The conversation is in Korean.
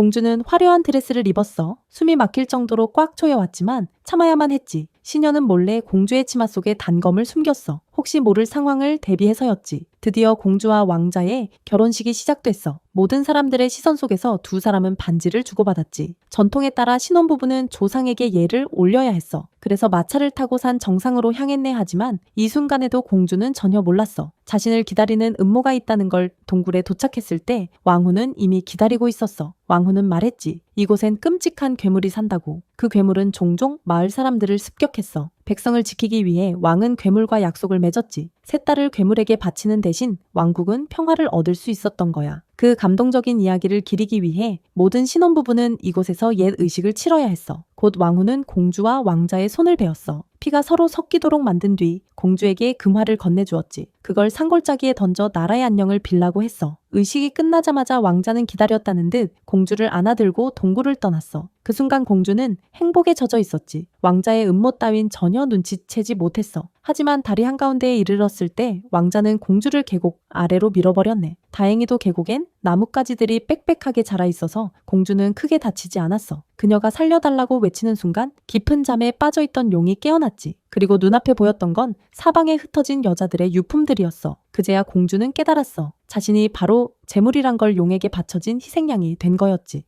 공주는 화려한 드레스를 입었어. 숨이 막힐 정도로 꽉 조여왔지만 참아야만 했지. 시녀는 몰래 공주의 치마 속에 단검을 숨겼어. 혹시 모를 상황을 대비해서였지. 드디어 공주와 왕자의 결혼식이 시작됐어. 모든 사람들의 시선 속에서 두 사람은 반지를 주고받았지. 전통에 따라 신혼부부는 조상에게 예를 올려야 했어. 그래서 마차를 타고 산 정상으로 향했네 하지만 이 순간에도 공주는 전혀 몰랐어. 자신을 기다리는 음모가 있다는 걸 동굴에 도착했을 때 왕후는 이미 기다리고 있었어. 왕후는 말했지. 이곳엔 끔찍한 괴물이 산다고. 그 괴물은 종종 마을 사람들을 습격했어. 백성을 지키기 위해 왕은 괴물과 약속을 맺었지. 세 딸을 괴물에게 바치는 대신 왕국은 평화를 얻을 수 있었던 거야. 그 감동적인 이야기를 기리기 위해 모든 신혼부부는 이곳에서 옛 의식을 치러야 했어. 곧 왕후는 공주와 왕자의 손을 베었어. 피가 서로 섞이도록 만든 뒤 공주에게 금화를 건네주었지. 그걸 산골짜기에 던져 나라의 안녕을 빌라고 했어. 의식이 끝나자마자 왕자는 기다렸다는 듯 공주를 안아들고 동굴을 떠났어. 그 순간 공주는 행복에 젖어 있었지. 왕자의 음모 따윈 전혀 눈치채지 못했어. 하지만 다리 한가운데에 이르렀을 때 왕자는 공주를 계곡 아래로 밀어버렸네. 다행히도 계곡엔 나뭇가지들이 빽빽하게 자라 있어서 공주는 크게 다치지 않았어. 그녀가 살려달라고 외치는 순간 깊은 잠에 빠져있던 용이 깨어났지. 그리고 눈앞에 보였던 건 사방에 흩어진 여자들의 유품들이었어. 그제야 공주는 깨달았어. 자신이 바로 재물이란 걸 용에게 바쳐진 희생양이 된 거였지.